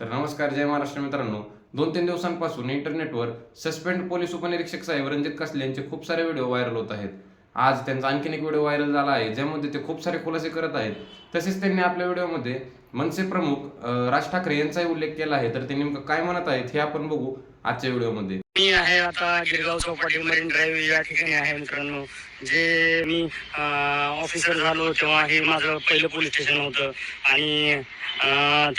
तर नमस्कार जय महाराष्ट्र मित्रांनो. दोन तीन दिवसांपासून इंटरनेटवर सस्पेंड पोलीस उपनिरीक्षक साहेब रणजित कसले यांचे खूप सारे व्हिडिओ व्हायरल होत आहेत. आज त्यांचा आणखीन एक व्हिडिओ व्हायरल झाला आहे ज्यामध्ये ते खूप सारे खुलासे करत आहेत. तसेच त्यांनी आपल्या व्हिडिओमध्ये मनसे प्रमुख राज ठाकरे यांचाही उल्लेख केला आहे. तर ते नेमकं काय म्हणत आहेत हे आपण बघू आजच्या व्हिडिओमध्ये. मी आहे आता गिरगाव चौपाटी मरीन ड्राईव्ह या ठिकाणी आहे मित्रांनो. जे मी ऑफिसर झालो तेव्हा हे माझं पहिलं पोलीस स्टेशन होतं. आणि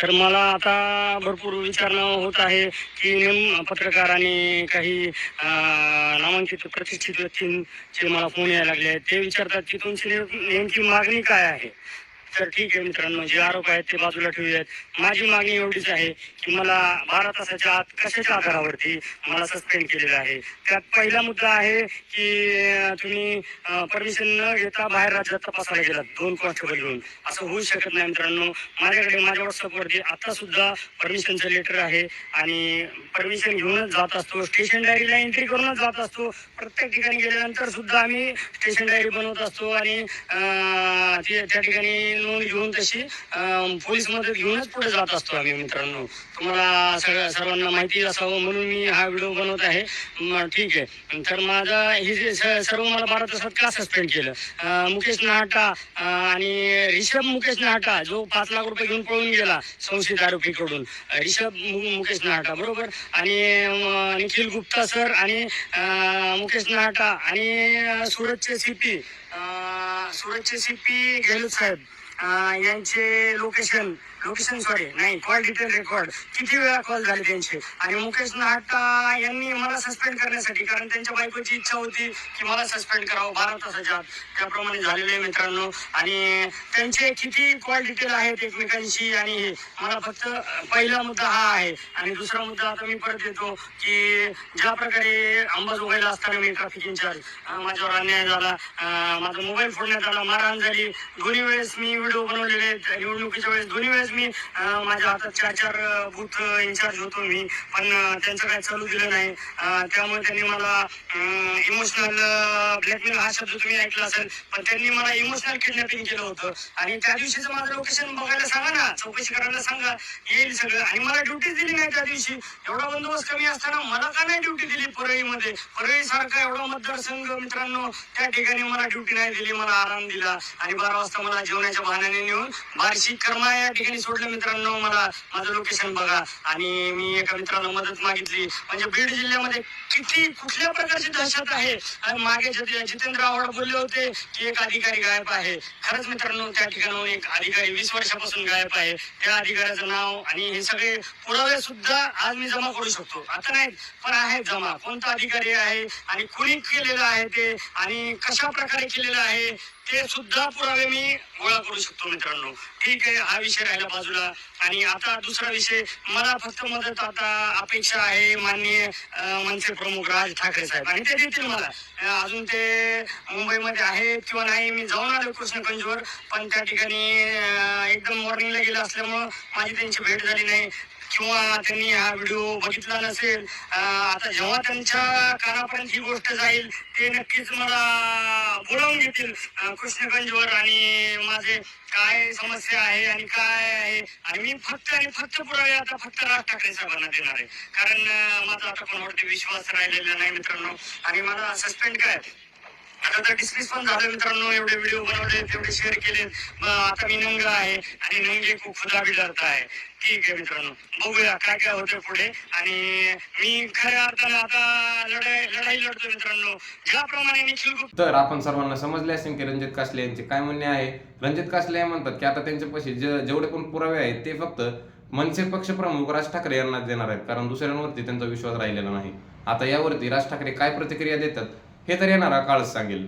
तर मला आता भरपूर विचारणं होत आहे की नेम पत्रकार आणि काही नामांकित प्रतिष्ठित व्यक्तींचे मला फोन यायला लागले आहेत. ते विचारतात की तुमची नेमची नेमकी मागणी काय आहे? तर ठीक आहे मित्रांनो जे आरोप आहेत ते बाजूला ठेवूयात. माझी मागणी एवढीच आहे की मला बारा तासाच्या आत कशाच्या आधारावरती मला सस्पेंड केलेलं आहे? त्यात पहिला मुद्दा आहे की तुम्ही परमिशन न घेता बाहेर राज्यात तपासायला गेलात दोन कॉन्स्टेबल घेऊन. असं होऊ शकत नाही मित्रांनो. माझ्याकडे माझ्या व्हॉट्सअपवरती आता सुद्धा परमिशनचं लेटर आहे आणि परमिशन घेऊनच जात असतो. स्टेशन डायरीला एंट्री करूनच जात असतो. प्रत्येक ठिकाणी गेल्यानंतर सुद्धा आम्ही स्टेशन डायरी बनवत असतो आणि त्या ठिकाणी नोंद घेऊन तशी पोलीस मदत घेऊनच पुढे जात असतो आम्ही मित्रांनो. तुम्हाला सगळ्या सर्वांना माहिती असावं म्हणून मी हा व्हिडिओ बनवत आहे. ठीक आहे. तर माझा हे जे सर्व मला बारा तासात का सस्पेंड केलं. मुकेश नहाटा आणि रिषभ मुकेश नहाटा जो पाच लाख रुपये घेऊन पळून गेला संशयित आरोपीकडून. रिषभ मुकेश नहाटा बरोबर? आणि निखिल गुप्ता सर आणि मुकेश नहाटा आणि अं, सुरतचे सीपी सुरतचे सीपी गेहलोत साहेब. अं, यांचे लोकेशन सॉरी नाही कॉल डिटेल रेकॉर्ड किती वेळा कॉल झाले त्यांचे? आणि मुकेश नाहटा यांनी मला सस्पेंड करण्यासाठी कारण त्यांच्या बायकोची इच्छा होती की मला सस्पेंड करावं बारा तासाच्या आत. त्याप्रमाणे झालेले मित्रांनो. आणि त्यांचे किती कॉल डिटेल आहेत एकमेकांशी आणि हे. मला फक्त पहिला मुद्दा हा आहे. आणि दुसरा मुद्दा आता मी परत येतो की ज्या प्रकारे अंबाजोगाईला असताना मी ट्रॅफिक इन्चार्ज माझ्यावर अन्याय झाला माझा मोबाईल फोडण्यात आला मारहाण झाली. दोन्ही वेळेस मी व्हिडिओ बनवलेले निवडणुकीच्या वेळेस दोन्ही वेळेस मी माझ्या हातात चार चार बूथ इन्चार्ज होतो मी. पण त्यांचं काय चालू दिलं नाही. त्यामुळे त्यांनी मला इमोशनल ब्लॅकमेल हा शब्द तुम्ही ऐकला असेल पण त्यांनी मला इमोशनल किडनॅपिंग केलं होतं. आणि त्या दिवशीचं माझं लोकेशन बघायला सांगा ना. चौकशी करायला सांगा. येईल सगळं. आणि मला ड्युटी दिली नाही त्या दिवशी. एवढा बंदोबस्त कमी असताना मला का नाही ड्युटी दिली परळीमध्ये? परळी सारखा एवढा मतदारसंघ मित्रांनो त्या ठिकाणी मला ड्युटी नाही दिली. मला आराम दिला. आणि बारा वाजता मला जेवणाच्या बहाण्याने नेऊन बारशी कर्मा या ठिकाणी सोडलं मित्रांनो मला माझं लोकेशन बघा. आणि मी एका मित्राला मदत मागितली. म्हणजे बीड जिल्ह्यामध्ये किती कुठल्या प्रकारची दहशत आहे? आणि मागे जितेंद्र आव्हाड बोलले होते की एक अधिकारी गायब आहे. खरंच मित्रांनो त्या ठिकाणाहून एक अधिकारी वीस वर्षापासून गायब आहे. त्या अधिकाऱ्याचं नाव आणि हे सगळे पुरावे सुद्धा आज मी जमा करू शकतो. आता नाही पण आहेत जमा. कोणता अधिकारी आहे आणि कुणी केलेलं आहे ते आणि कशा प्रकारे केलेलं आहे ते सुद्धा पुरावे मी गोळा करू शकतो मित्रांनो. ठीक आहे हा विषय राहिला बाजूला. आणि आता दुसरा विषय मला फक्त मदत आता अपेक्षा आहे माननीय मनसे प्रमुख राज ठाकरे साहेब. आणि ते देतील मला. अजून ते मुंबईमध्ये आहेत किंवा नाही मी जाऊन आलो कृष्णगंजवर. पण त्या ठिकाणी एकदम मॉर्निंगला गेलं असल्यामुळं माझी त्यांची भेट झाली नाही. किंवा त्यांनी हा व्हिडिओ बघितला नसेल आता जेव्हा त्यांच्या कानापर्यंत ही गोष्ट जाईल ते नक्कीच मला बोलावून घेतील कृष्णगंजवर. आणि माझे काय समस्या आहे आणि काय आहे आणि मी फक्त आणि फक्त पुरावे आता फक्त राज ठाकरे साहेबांना देणार आहे. कारण माझा आता कोणावरती विश्वास राहिलेला नाही मित्रांनो. आणि मला सस्पेंड काय आता तर डिस्मिस पण झालं मित्रांनो एवढे व्हिडिओ बनवले तेवढे शेअर केले. आता मी नंग आहे आणि नंगे खूप खुदा बी आहे. ठीक आहे मित्रांनो बघूया काय काय होतं पुढे. आणि मी खऱ्या अर्थानं आता लढाई लढाई लढतो मित्रांनो. ज्याप्रमाणे निखिल गुप्ता तर आपण सर्वांना समजले असेल की रणजित कासले यांचे काय म्हणणे आहे? रणजित कासले म्हणतात की आता त्यांच्यापाशी जे जेवढे पण पुरावे आहेत ते फक्त मनसे पक्ष प्रमुख राज ठाकरे यांना देणार आहेत. कारण दुसऱ्यांवरती त्यांचा विश्वास राहिलेला नाही. आता यावरती राज ठाकरे काय प्रतिक्रिया देतात? हे तर येणारा काळच सांगेल.